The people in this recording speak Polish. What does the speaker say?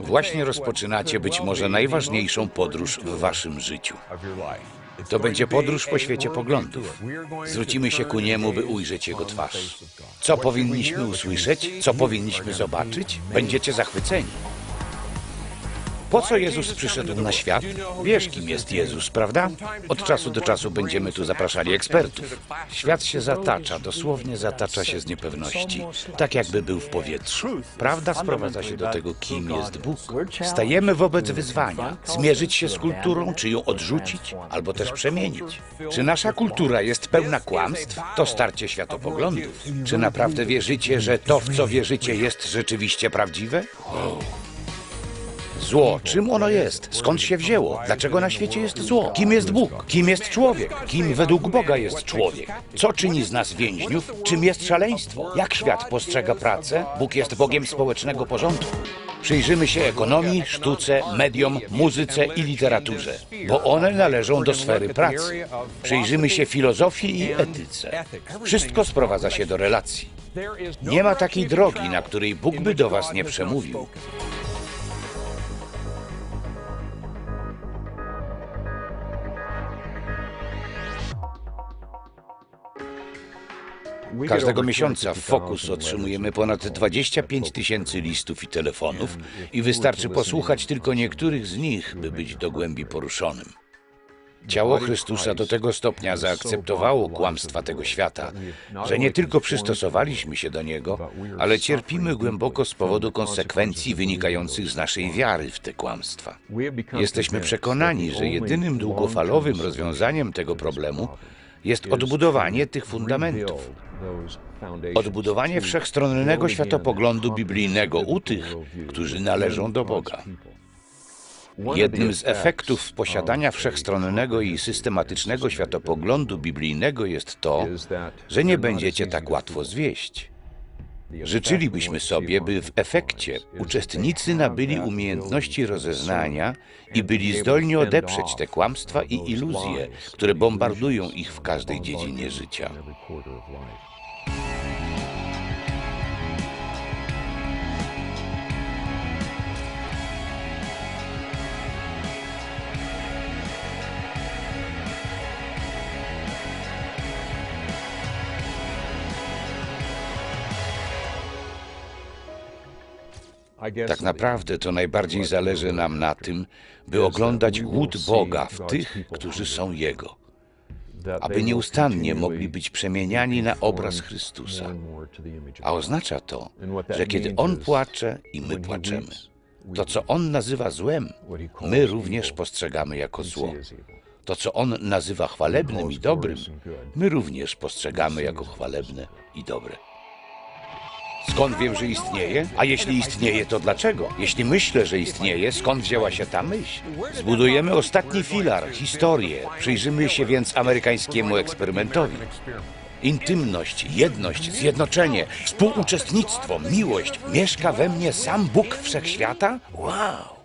Właśnie rozpoczynacie być może najważniejszą podróż w waszym życiu. To będzie podróż po świecie poglądów. Zwrócimy się ku niemu, by ujrzeć jego twarz. Co powinniśmy usłyszeć? Co powinniśmy zobaczyć? Będziecie zachwyceni. Po co Jezus przyszedł na świat? Wiesz, kim jest Jezus, prawda? Od czasu do czasu będziemy tu zapraszali ekspertów. Świat się zatacza, dosłownie zatacza się z niepewności, tak jakby był w powietrzu. Prawda sprowadza się do tego, kim jest Bóg. Stajemy wobec wyzwania, zmierzyć się z kulturą, czy ją odrzucić, albo też przemienić. Czy nasza kultura jest pełna kłamstw? To starcie światopoglądów. Czy naprawdę wierzycie, że to, w co wierzycie, jest rzeczywiście prawdziwe? Zło, czym ono jest? Skąd się wzięło? Dlaczego na świecie jest zło? Kim jest Bóg? Kim jest człowiek? Kim według Boga jest człowiek? Co czyni z nas więźniów? Czym jest szaleństwo? Jak świat postrzega pracę? Bóg jest Bogiem społecznego porządku. Przyjrzymy się ekonomii, sztuce, mediom, muzyce i literaturze, bo one należą do sfery pracy. Przyjrzymy się filozofii i etyce. Wszystko sprowadza się do relacji. Nie ma takiej drogi, na której Bóg by do was nie przemówił. Każdego miesiąca w Focus otrzymujemy ponad 25 tysięcy listów i telefonów i wystarczy posłuchać tylko niektórych z nich, by być do głębi poruszonym. Ciało Chrystusa do tego stopnia zaakceptowało kłamstwa tego świata, że nie tylko przystosowaliśmy się do niego, ale cierpimy głęboko z powodu konsekwencji wynikających z naszej wiary w te kłamstwa. Jesteśmy przekonani, że jedynym długofalowym rozwiązaniem tego problemu jest odbudowanie tych fundamentów. Odbudowanie wszechstronnego światopoglądu biblijnego u tych, którzy należą do Boga. Jednym z efektów posiadania wszechstronnego i systematycznego światopoglądu biblijnego jest to, że nie będziecie tak łatwo zwieść. Życzylibyśmy sobie, by w efekcie uczestnicy nabyli umiejętności rozeznania i byli zdolni odeprzeć te kłamstwa i iluzje, które bombardują ich w każdej dziedzinie życia. Tak naprawdę to najbardziej zależy nam na tym, by oglądać głód Boga w tych, którzy są Jego, aby nieustannie mogli być przemieniani na obraz Chrystusa. A oznacza to, że kiedy On płacze i my płaczemy, to co On nazywa złem, my również postrzegamy jako zło. To, co On nazywa chwalebnym i dobrym, my również postrzegamy jako chwalebne i dobre. Skąd wiem, że istnieje? A jeśli istnieje, to dlaczego? Jeśli myślę, że istnieje, skąd wzięła się ta myśl? Zbudujemy ostatni filar, historię. Przyjrzymy się więc amerykańskiemu eksperymentowi. Intymność, jedność, zjednoczenie, współuczestnictwo, miłość. Mieszka we mnie sam Bóg wszechświata? Wow!